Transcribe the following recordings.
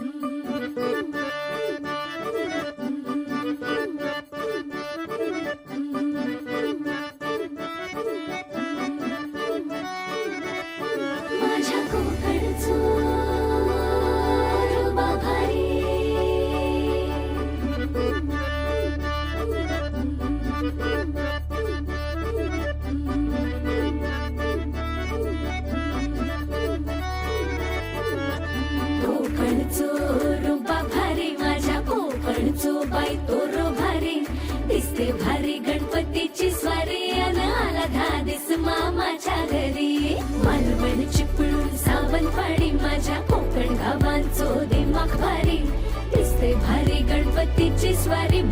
माझ्या दिसते भारी गणपतीची स्वारी अन आला धादिस मामाच्या घरी. मालवण चिपळूण सावंतवाडी माझ्या कोकण गावांचो दिमाग भारी. दिसते भारी गणपतीची स्वारी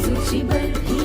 Sushi, but he